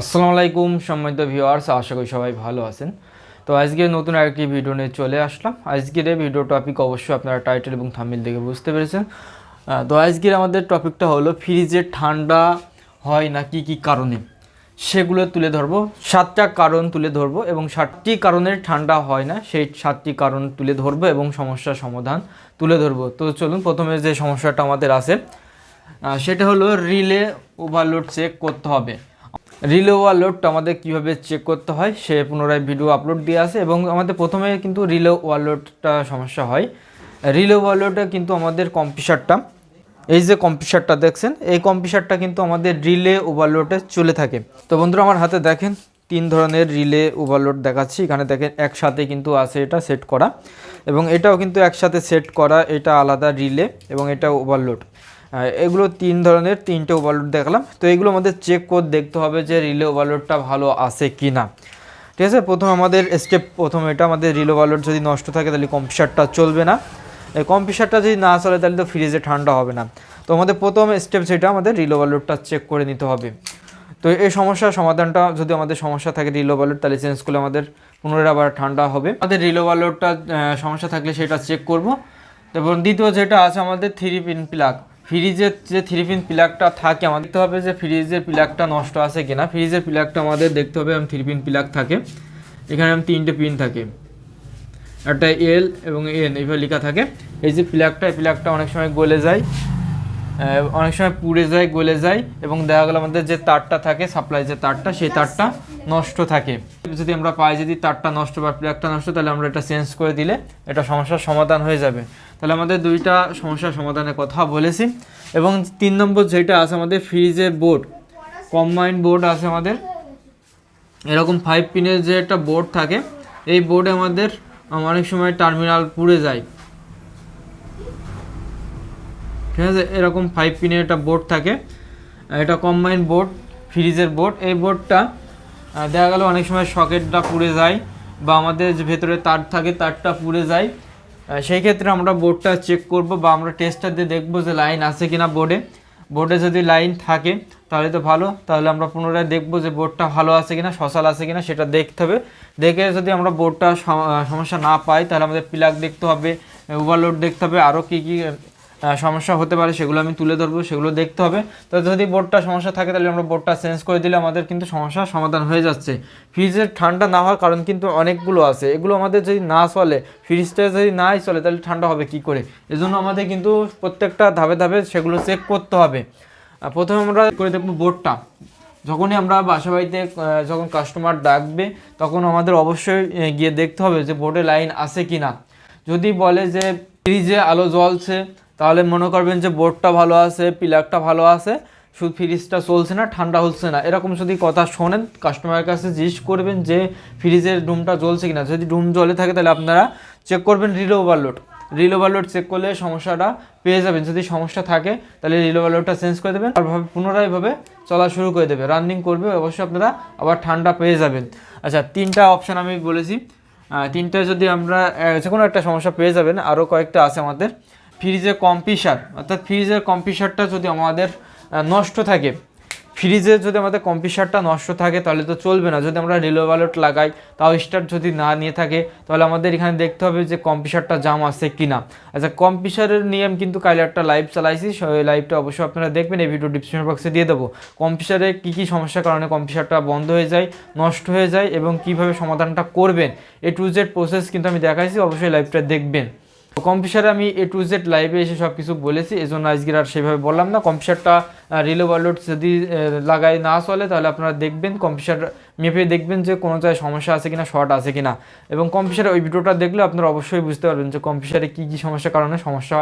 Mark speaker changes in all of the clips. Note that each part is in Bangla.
Speaker 1: আসসালামু আলাইকুম সম্মানিত ভিউয়ার্স, আশা করি সবাই ভালো আছেন। তো আজকে নতুন আরেকটি ভিডিও নিয়ে চলে আসলাম। আজকের এই ভিডিও টপিক অবশ্যই আপনারা টাইটেল এবং থামিল দেখে বুঝতে পেরেছেন। তো আজকের আমাদের টপিকটা হলো, ফ্রিজে ঠান্ডা হয় না কি কি কারণে? সেগুলো তুলে ধরবো। সাতটা কারণ তুলে ধরবো এবং সাতটি কারণের ঠান্ডা হয় না, সেই সাতটি কারণ তুলে ধরবো এবং সমস্যার সমাধান তুলে ধরবো। তো চলুন, প্রথমে যে সমস্যাটা আমাদের আছে সেটা হলো রিলে ওভারলোড চেক করতে হবে। রিলে ওভারলোডটা আমাদের কীভাবে চেক করতে হয়, সে পুনরায় ভিডিও আপলোড দিয়ে আসে এবং আমাদের প্রথমে কিন্তু রিলে ওভারলোডটা সমস্যা হয়। রিলে ওভারলোডে কিন্তু আমাদের কম্পিউটারটা এই যে কম্পিউটারটা দেখছেন, এই কম্পিউটারটা কিন্তু আমাদের রিলে ওভারলোডে চলে থাকে। তো বন্ধুরা, আমার হাতে দেখেন, তিন ধরনের রিলে ওভারলোড দেখাচ্ছি। এখানে দেখেন, একসাথে কিন্তু আছে এটা সেট করা এবং এটাও কিন্তু একসাথে সেট করা, এটা আলাদা রিলে এবং এটা ওভারলোড এগুলো তিন ধরনের, তিনটে ওভারলোড দেখলাম। তো এগুলো আমাদের চেক করে দেখতে হবে যে রিলে ওভারলোডটা ভালো আছে কি না ঠিক আছে? প্রথম আমাদের স্টেপ প্রথম এটা আমাদের রিলে ওভারলোড যদি নষ্ট থাকে, তাহলে কম্পিউটারটা চলবে না। কম্পিউটারটা যদি না চলে, তাহলে তো ফ্রিজে ঠান্ডা হবে না। তো আমাদের প্রথম স্টেপ সেটা আমাদের রিলে ওভারলোডটা চেক করে নিতে হবে। তো এই সমস্যার সমাধানটা, যদি আমাদের সমস্যা থাকে রিলো ওভারলোড তাহলে চেঞ্জ করলে আমাদের পুনরায় আবার ঠান্ডা হবে। আমাদের রিলো ওভারলোডটা সমস্যা থাকলে সেটা চেক করব। তারপর দ্বিতীয় যেটা আছে, আমাদের থ্রি পিন প্লাগ ফ্রিজের যে থ্রি পিন প্লাগটা থাকে, আমাদের দেখতে হবে যে ফ্রিজের প্লাগটা নষ্ট আছে কিনা। ফ্রিজের প্লাগটা আমাদের দেখতে হবে থ্রি পিন প্লাগ থাকে। এখানে আমি তিনটে পিন থাকে। একটা এল এবং এন এইভাবে লেখা থাকে। এই যে প্লাগটা এই প্লাগটা অনেক সময় গলে যায়। অনেক সময় পুড়ে যায়, গলে যায় এবং দেখা গেল আমাদের যে তারটা থাকে সাপ্লাই যে তারটা, সেই তারটা নষ্ট থাকে। যদি আমরা পাই যদি তারটা নষ্ট বা প্লাগটা নষ্ট, তাহলে আমরা এটা চেঞ্জ করে দিলে এটা সমস্যার সমাধান হয়ে যাবে। তাহলে আমাদের দুইটা সমস্যার সমাধানের কথা বলেছি। এবং তিন নম্বর যেটা আছে, আমাদের ফ্রিজের বোর্ড কম্বাইন্ড বোর্ড আছে আমাদের। এরকম ফাইভ পিনের যে একটা বোর্ড থাকে, এই বোর্ডে আমাদের, অনেক সময় টার্মিনাল পুড়ে যায়। ঠিক আছে? এরকম ফাইভ পিনের একটা বোর্ড থাকে। এটা কম্বাইন বোর্ড ফ্রিজের বোর্ড এই বোর্ডটা দেখা গেল অনেক সময় সকেটটা পুড়ে যায় বা আমাদের যে ভেতরে তার থাকে, তারটা পুড়ে যায়। সেই ক্ষেত্রে আমরা বোর্ডটা চেক করব বা আমরা টেস্টার দিয়ে দেখব যে লাইন আছে কিনা বোর্ডে বোর্ডে যদি লাইন থাকে, তাহলে তো ভালো। তাহলে আমরা পুনরায় দেখব যে বোর্ডটা ভালো আছে কিনা সসাল আছে কিনা, সেটা দেখতে হবে। দেখে যদি আমরা বোর্ডটা সমস্যা না পাই, তাহলে আমাদের প্লাগ দেখতে হবে ওভারলোড দেখতে হবে আরও কী কী সমস্যা হতে পারে, সেগুলো আমি তুলে ধরবো, সেগুলো দেখতে হবে। তো যদি বোর্ডটা সমস্যা থাকে, তাহলে আমরা বোর্ডটা চেঞ্জ করে দিলে আমাদের কিন্তু সমস্যার সমাধান হয়ে যাচ্ছে। ফ্রিজের ঠান্ডা না হওয়ার কারণ কিন্তু অনেকগুলো আছে। এগুলো আমাদের যদি না চলে, ফ্রিজটা যদি নাই চলে, তাহলে ঠান্ডা হবে কি করে? এজন্য আমাদের কিন্তু প্রত্যেকটা ধাপে ধাপে সেগুলো চেক করতে হবে। প্রথমে আমরা করে দেখব বোর্ডটা। যখনই আমরা বাসা বাড়িতে যখন কাস্টমার ডাকবে, তখন আমাদের অবশ্যই গিয়ে দেখতে হবে যে বোর্ডে লাইন আছে কি না যদি বলে যে ফ্রিজে আলো জ্বলছে তাহলে মনে করবেন যে বোর্ডটা ভালো আছে, পিলারটা ভালো আছে, শুধু ফ্রিজটা চলছে না, ঠান্ডা হচ্ছে না। এরকম যদি কথা শোনেন কাস্টমারের কাছে জিজ্ঞেস করবেন যে ফ্রিজের ডুমটা জ্বলছে কিনা। যদি ডুম জ্বলে থাকে, তাহলে আপনারা চেক করবেন relay overload relay overload check করলে সমস্যাটা পেয়ে যাবেন। যদি সমস্যা থাকে, তাহলে রিল ওভারলোডটা চেঞ্জ করে দেবেন আরভাবে পুনরায় ভাবে চলা শুরু করে দেবে রানিং করবে, অবশ্যই আপনারা আবার ঠান্ডা পেয়ে যাবেন। আচ্ছা তিনটা অপশান আমি বলেছি। তিনটা যদি আমরা যে কোনো একটা সমস্যা পেয়ে যাবেন আরও কয়েকটা আছে আমাদের। ফ্রিজের কম্পিসার অর্থাৎ ফ্রিজের কম্পিসারটা যদি আমাদের নষ্ট থাকে, ফ্রিজে যদি আমাদের কম্পিউটারটা নষ্ট থাকে তাহলে তো চলবে না। যদি আমরা রিলো ওয়ালেট লাগাই, তাও স্টার্ট যদি না নিয়ে থাকে, তাহলে আমাদের এখানে দেখতে হবে যে কম্পিউটারটা জাম আছে কি না আচ্ছা কম্পিউটারের নিয়ে আমি কিন্তু কাল একটা লাইভ চালাইছি সেই লাইভটা অবশ্যই আপনারা দেখবেন, এই ভিডিও ডিসক্রিপশন বক্সে দিয়ে দেবো। কম্পিউটারে কী কী সমস্যার কারণে কম্পিউটারটা বন্ধ হয়ে যায়, নষ্ট হয়ে যায় এবং কীভাবে সমাধানটা করবেন, এ টু জেড প্রসেস কিন্তু আমি দেখাইছি, অবশ্যই লাইভটা দেখবেন। কম্পিউটারে আমি এ টু জেড লাইভে এসে সব কিছু বলেছি এই জন্য আজকের আর সেভাবে বললাম না। কম্পিউটারটা রিলে ওয়ারলোড যদি লাগাই না চলে, তাহলে আপনারা দেখবেন, কম্পিউটার মেপে দেখবেন যে কোনো জায়গায় সমস্যা আছে কিনা, শর্ট আছে কিনা। এবং কম্পিউটারে ওই ভিডিওটা দেখলে আপনারা অবশ্যই বুঝতে পারবেন যে কম্পিউটারে কী কী সমস্যার কারণে সমস্যা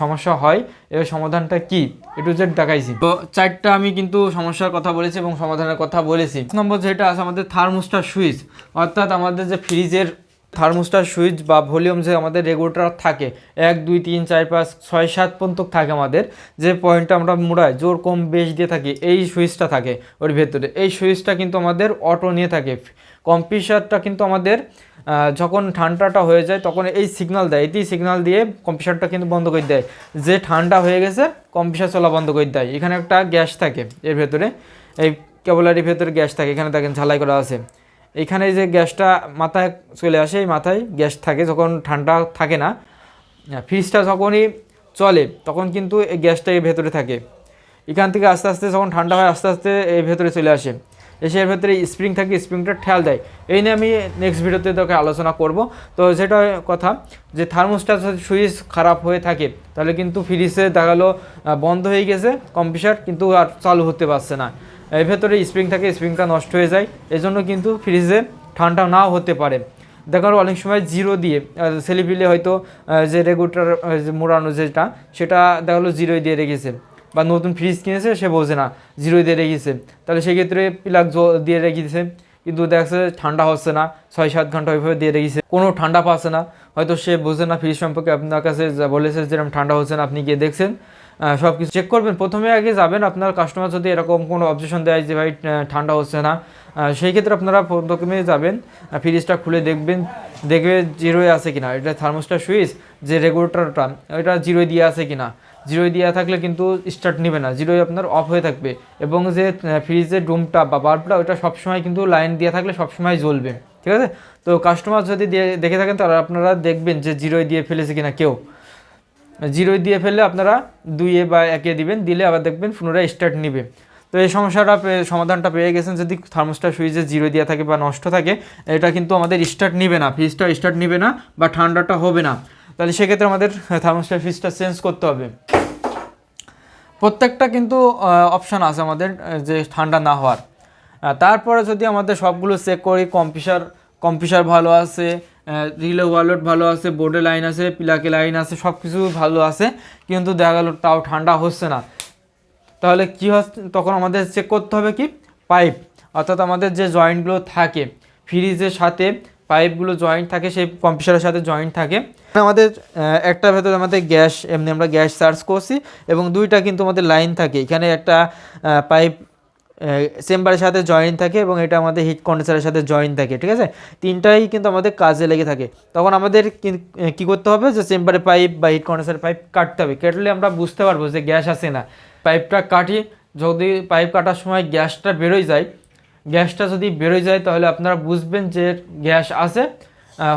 Speaker 1: সমস্যা হয়, এর সমাধানটা কি? এ টু জেড দেখাইছি। তো চারটা আমি কিন্তু সমস্যার কথা বলেছি এবং সমাধানের কথা বলেছি। নম্বর যেটা আছে, আমাদের থার্মোস্টার সুইচ অর্থাৎ আমাদের যে ফ্রিজের থার্মোস্টার সুইচ বা ভলিউম যে আমাদের রেগুলেটর থাকে, এক, দুই, তিন, চার, পাঁচ, ছয়, সাত পর্যন্ত থাকে আমাদের, যে পয়েন্টটা আমরা মুড়াই জোর কম বেশ দিয়ে থাকি, এই সুইচটা থাকে ওর ভেতরে। এই সুইচটা কিন্তু আমাদের অটো নিয়ে থাকে। কম্পিউটারটা কিন্তু আমাদের যখন ঠান্ডাটা হয়ে যায়, তখন এই সিগনাল দেয়। এটি সিগনাল দিয়ে কম্পিউটারটা কিন্তু বন্ধ করে দেয়। যে ঠান্ডা হয়ে গেছে কম্পিউটার চলা বন্ধ করে দেয়। এখানে একটা গ্যাস থাকে এর ভেতরে। এই কেবলারির ভেতরে গ্যাস থাকে। এখানে দেখেন, ঝালাই করা আছে। এখানে যে গ্যাসটা মাথায় চলে আসে, এই মাথায় গ্যাস থাকে যখন ঠান্ডা থাকে না ফ্রিজটা যখনই চলে তখন কিন্তু এই গ্যাসটা এর ভেতরে থাকে। এখান থেকে আস্তে আস্তে যখন ঠান্ডা হয় আস্তে আস্তে এর ভেতরে চলে আসে। এসে এর ভেতরে স্প্রিং থাকে, স্প্রিংটা ঠেল দেয়। এই নিয়ে আমি নেক্সট ভিডিওতে তোকে আলোচনা করব। তো যেটা কথা যে থার্মোস্টার সুইচ খারাপ হয়ে থাকে, তাহলে কিন্তু ফ্রিজে দেখাল বন্ধ হয়ে গেছে কম্পিউটার কিন্তু আর চালু হতে পারছে না। এর ভেতরে স্প্রিং থাকে স্প্রিংটা নষ্ট হয়ে যায়। এজন্য কিন্তু ফ্রিজে ঠান্ডা নাও হতে পারে। দেখার অনেক সময় জিরো দিয়ে সেলিপিলে হয়তো যে রেগুলেটর মোড়ানো যেটা, সেটা দেখা দেখাল জিরোই দিয়ে রেখেছে। বা নতুন ফ্রিজ কিনেছে, সে বোঝে না জিরোই দিয়ে রেখেছে। তাহলে সেক্ষেত্রে প্লাগ দিয়ে রেখেছে। কিন্তু দেখা যাচ্ছে ঠান্ডা হচ্ছে না ছয় সাত ঘণ্টা ওইভাবে দিয়ে রেখেছে। কোনো ঠান্ডা পাচ্ছে না। হয়তো সে বোঝে না ফ্রিজ সম্পর্কে, আপনার কাছে বলেছে যেরকম ঠান্ডা হচ্ছে না, আপনি গিয়ে দেখছেন। সব কিছু চেক করবেন। প্রথমে আগে যাবেন, আপনার কাস্টমার যদি এরকম কোনো অবজেকশন দেয় যে ভাই ঠান্ডা হচ্ছে না সেই ক্ষেত্রে আপনারা প্রথমে যাবেন ফ্রিজটা খুলে দেখবেন, দেখবে জিরোয় আছে কিনা। এটা থার্মোস্টার সুইচ যে রেগুলেটরটা এটা জিরোয় দিয়ে আছে কিনা। জিরোয় দেওয়া থাকলে কিন্তু স্টার্ট নেবে না। জিরোয় আপনার অফ হয়ে থাকবে। এবং যে ফ্রিজের ডুমটা বা বাল্বটা ওটা সবসময় কিন্তু লাইন দিয়ে থাকলে সবসময় জ্বলবে। ঠিক আছে? তো কাস্টমার যদি দেখে থাকেন, তারা আপনারা দেখবেন যে জিরোয় দিয়ে ফেলেছে কিনা কেউ। জিরোয় দিয়ে ফেললে আপনারা দুইয়ে বা একে দিবেন, দিলে আবার দেখবেন পুনরায় স্টার্ট নিবে। তো এই সমস্যাটা সমাধানটা পেয়ে গেছেন যদি থার্মোস্টার সুইচে জিরো দেওয়া থাকে বা নষ্ট থাকে, এটা কিন্তু আমাদের স্টার্ট নিবে না, ফ্রিজটা স্টার্ট নিবে না বা ঠান্ডাটা হবে না। তাহলে সেক্ষেত্রে আমাদের থার্মোস্টার ফ্রিজটা চেঞ্জ করতে হবে। প্রত্যেকটা কিন্তু অপশান আছে আমাদের যে ঠান্ডা না হওয়ার। তারপরে যদি আমাদের সবগুলো চেক করি কম্পিউটার কম্পিউটার ভালো আছে রিলে ওয়ালেট ভালো আছে বোর্ডে লাইন আছে প্লাকে লাইন আছে সব কিছু ভালো আছে, কিন্তু দেখা গেল তাও ঠান্ডা হচ্ছে না। তাহলে কি হচ্ছে? তখন আমাদের চেক করতে হবে কি? পাইপ অর্থাৎ আমাদের যে জয়েন্টগুলো থাকে ফ্রিজের সাথে পাইপগুলো জয়েন্ট থাকে, সেই কম্পিউটারের সাথে জয়েন্ট থাকে। আমাদের একটা ভেতরে আমাদের গ্যাস এমনি আমরা গ্যাস সার্চ করছি, এবং দুইটা কিন্তু আমাদের লাইন থাকে। এখানে একটা পাইপ চেম্বারের সাথে জয়েন থাকে এবং এটা আমাদের হিট কন্ডেন্সারের সাথে জয়েন থাকে, ঠিক আছে? তিনটাই কিন্তু আমাদের কাজে লেগে থাকে। তখন আমাদের কি- করতে হবে? যে চেম্বারে পাইপ বা হিট কন্ডেন্সারের পাইপ কাটতে হবে। কাটলে আমরা বুঝতে পারব যে গ্যাস আসে না। পাইপটা কাটি, যদি পাইপ কাটার সময় গ্যাসটা বেরোয় যায়, গ্যাসটা যদি বেরোয় যায়, তাহলে আপনারা বুঝবেন যে গ্যাস আছে।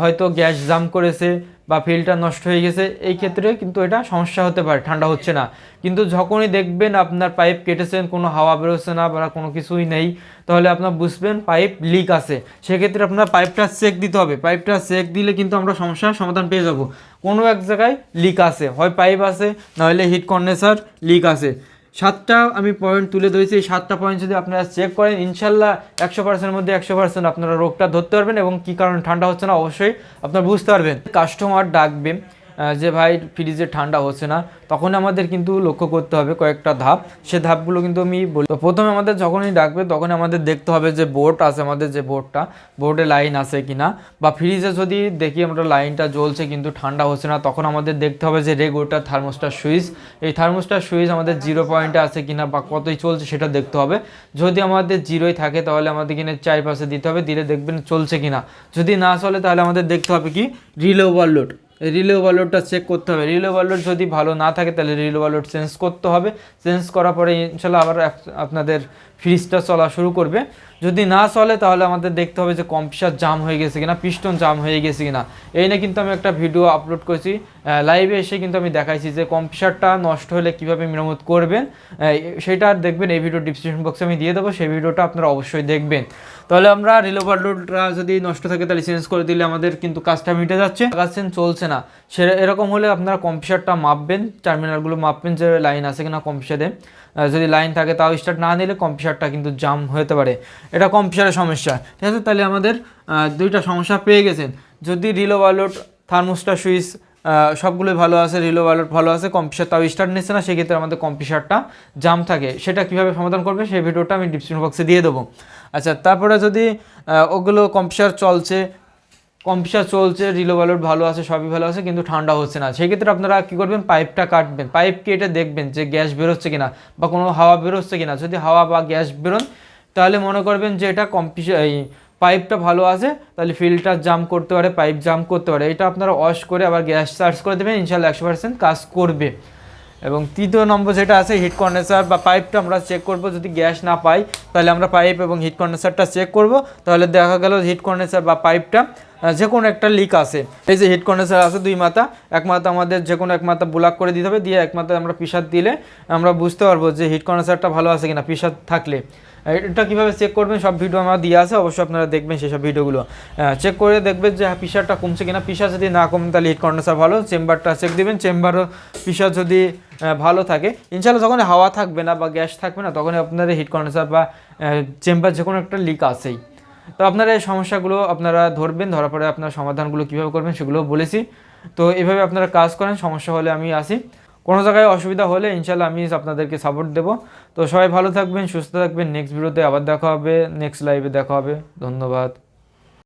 Speaker 1: হয়তো গ্যাস জাম করেছে বা ফিল্টার নষ্ট হয়ে গেছে, এই ক্ষেত্রে কিন্তু এটা সমস্যা হতে পারে, ঠান্ডা হচ্ছে না। কিন্তু যখনই দেখবেন আপনার পাইপ কেটেছেন, কোনো হাওয়া বেরোচ্ছে না বা কোনো কিছুই নেই, তাহলে আপনার বুঝবেন পাইপ লিক আছে। সেক্ষেত্রে আপনার পাইপটা চেক দিতে হবে। পাইপটা চেক দিলে কিন্তু আমরা সমস্যার সমাধান পেয়ে যাব। কোনো এক জায়গায় লিক আছে। হয় পাইপ আছে, নাহলে হিট কন্ডেন্সার লিক আছে। সাতটা আমি পয়েন্ট তুলে ধরেছি, এই সাতটা পয়েন্ট যদি আপনারা চেক করেন, ইনশাল্লাহ একশো পার্সেন্টের মধ্যে একশো পার্সেন্ট আপনারা রোগটা ধরতে পারবেন এবং কী কারণে ঠান্ডা হচ্ছে না, অবশ্যই আপনারা বুঝতে পারবেন। কাস্টমার ডাকবে যে ভাই ফ্রিজে ঠান্ডা হচ্ছে না তখন আমাদের কিন্তু লক্ষ্য করতে হবে কয়েকটা ধাপ। সে ধাপগুলো কিন্তু আমি বলি তো প্রথমে আমাদের যখনই ডাকবে তখন আমাদের দেখতে হবে যে বোর্ড আছে আমাদের যে বোর্ডটা, বোর্ডে লাইন আছে কি না বা ফ্রিজে যদি দেখি আমরা লাইনটা জ্বলছে কিন্তু ঠান্ডা হচ্ছে না, তখন আমাদের দেখতে হবে যে রেগুলেটর থার্মোস্টার সুইচ। এই থার্মোস্টার সুইচ আমাদের জিরো পয়েন্টে আছে কিনা বা কতই চলছে সেটা দেখতে হবে। যদি আমাদের জিরোই থাকে তাহলে আমাদের কিনে চারপাশে দিতে হবে, দিলে দেখবেন চলছে কিনা। যদি না চলে তাহলে আমাদের দেখতে হবে কি, রিলে ওভারলোড। রিলে ওভারলোডটা চেক করতে হবে। রিলে ওভারলোড যদি ভালো না থাকে, তাহলে রিলে ওভারলোড চেঞ্জ করতে হবে। চেঞ্জ করার পরে ইনশাল্লাহ আবার আপনাদের ফ্রিজটা চলা শুরু করবে। যদি না চলে, তাহলে আমাদের দেখতে হবে যে কম্পিউটার জাম হয়ে গেছে কিনা পিস্টন জাম হয়ে গেছে কিনা। এই নিয়ে কিন্তু আমি একটা ভিডিও আপলোড করেছি। লাইভে এসে কিন্তু আমি দেখাইছি যে কম্পিউটারটা নষ্ট হলে কীভাবে মেরামত করবেন। সেটা দেখবেন, এই ভিডিও ডিসক্রিপশন বক্সে আমি দিয়ে দেবো। সেই ভিডিওটা আপনারা অবশ্যই দেখবেন। তাহলে আমরা রিলে ওভারলোডটা যদি নষ্ট থাকে, তাহলে চেঞ্জ করে দিলে আমাদের কিন্তু কাজটা মিটে যাচ্ছে। কাজছেন চলছে না। সে এরকম হলে আপনারা কম্পিউটারটা মাপবেন টার্মিনালগুলো মাপবেন যে লাইন আছে কিনা কম্পিউটারে যদি লাইন থাকে তাও স্টার্ট না নিলে কম্পিউটারটা কিন্তু জাম হতে পারে। এটা কম্পিউটারের সমস্যা। ঠিক আছে? তাহলে আমাদের দুইটা সমস্যা পেয়ে গেছেন। যদি রিলো ওয়ালোড থার্মোস্টার সুইচ সবগুলোই ভালো আছে, রিলো ওয়ালোড ভালো আছে কম্পিউটার তাও স্টার্ট নিচ্ছে না, সেক্ষেত্রে আমাদের কম্পিউটারটা জাম থাকে। সেটা কীভাবে সমাধান করবে সেই ভিডিওটা আমি ডিসক্রিপশন বক্সে দিয়ে দেবো। আচ্ছা তারপরে যদি ওগুলো কম্পিউটার চলছে কম্পিউটার চলছে, রিলো ওয়ালেট ভালো আছে, সবই ভালো আছে, কিন্তু ঠান্ডা হচ্ছে না। সেক্ষেত্রে আপনারা কী করবেন? পাইপটা কাটবেন। পাইপ কেটে দেখবেন যে গ্যাস বেরোচ্ছে কিনা বা কোনো হাওয়া বেরোচ্ছে কিনা। যদি হাওয়া বা গ্যাস বেরোন, তাহলে মনে করবেন যে এটা কম্পিউটার পাইপটা ভালো আছে, তাহলে ফিল্টার জাম করতে পারে পাইপ জাম করতে পারে। এটা আপনারা ওয়াশ করে আবার গ্যাস চার্জ করে দেবেন ইনশাল্লাহ একশো কাজ করবে। এবং তৃতীয় নম্বর যেটা আছে হিট কন্ডেন্সার বা পাইপটা আমরা চেক করব, যদি গ্যাস না পাই, তাহলে আমরা পাইপ এবং হিট কন্ডেন্সারটা চেক করব। তাহলে দেখা গেল হিট কন্ডেন্সার বা পাইপটা যে কোনো একটা লিক আছে। এই যে হিট কন্ডেন্সার আছে দুই মাথা, এক মাথা আমাদের যে কোনো এক মাথা ব্লক করে দিতে হবে, দিয়ে এক মাথা আমরা পিসার দিলে আমরা বুঝতে পারব যে হিট কন্ডেন্সারটা ভালো আছে কিনা পিসার থাকলে। এটা কীভাবে চেক করবেন সব ভিডিও আমার দিয়ে আছে, অবশ্যই আপনারা দেখবেন সেসব ভিডিওগুলো চেক করে দেখবেন যে পিসারটা কমছে কিনা। পিসার যদি না কমে, তাহলে হিট কন্ডেন্সার ভালো। চেম্বারটা চেক দিবেন চেম্বারও পিসার যদি ভালো থাকে ইনশাল্লাহ যখন হাওয়া থাকবে না বা গ্যাস থাকবে না, তখনই আপনাদের হিট কন্ডেন্সার বা চেম্বার যে কোনো একটা লিক আছেই। তো আপনারা এই সমস্যাগুলো আপনারা ধরবেন, ধরার পরে আপনার সমাধানগুলো কীভাবে করবেন সেগুলো বলেছি। তো এভাবে আপনারা কাজ করেন, সমস্যা হলে আমি আসি। কোনো জায়গায় অসুবিধা হলে ইনশাল্লাহ আমি আপনাদেরকে সাপোর্ট দেবো। তো সবাই ভালো থাকবেন, সুস্থ থাকবেন। নেক্সট ভিডিওতে আবার দেখা হবে নেক্সট লাইভে দেখা হবে। ধন্যবাদ।